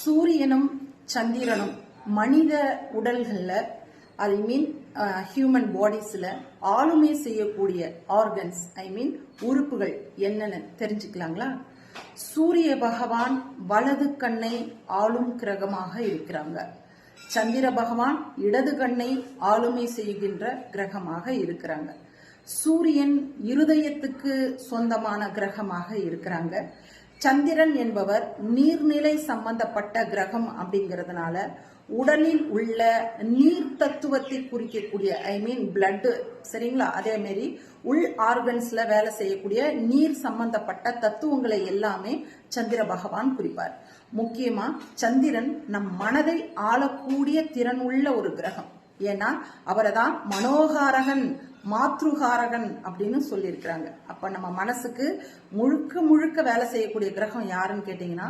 சூரியனும் சந்திரனும் மனித உடல்களில் ஐ மீன் ஹியூமன் பாடிஸில் ஆளுமை செய்யக்கூடிய ஆர்கன்ஸ் ஐ மீன் உறுப்புகள் என்னென்னு தெரிஞ்சுக்கலாங்களா? சூரிய பகவான் வலது கண்ணை ஆளும் கிரகமாக இருக்கிறாங்க. சந்திர பகவான் இடது கண்ணை ஆளுமை செய்கின்ற கிரகமாக இருக்கிறாங்க. சூரியன் இருதயத்துக்கு சொந்தமான கிரகமாக இருக்கிறாங்க. சந்திரன் என்பவர் நீர்நிலை சம்பந்தப்பட்ட கிரகம் அப்படிங்கிறதுனால உடலில் உள்ள நீர் தத்துவத்தை குறிக்கக்கூடிய ஐ மீன் பிளட்டு சரிங்களா? அதே மாரி உள் ஆர்கன்ஸ்ல வேலை செய்யக்கூடிய நீர் சம்பந்தப்பட்ட தத்துவங்களை எல்லாமே சந்திர பகவான் குறிப்பார். முக்கியமா சந்திரன் நம் மனதை ஆளக்கூடிய திறன் உள்ள ஒரு கிரகம். ஏன்னா அவரை தான் மனோகாரகன் மாத்ருகாரகன் அப்படின்னு சொல்லியிருக்கிறாங்க. அப்ப நம்ம மனசுக்கு முழுக்க முழுக்க வேலை செய்யக்கூடிய கிரகம் யாருன்னு கேட்டீங்கன்னா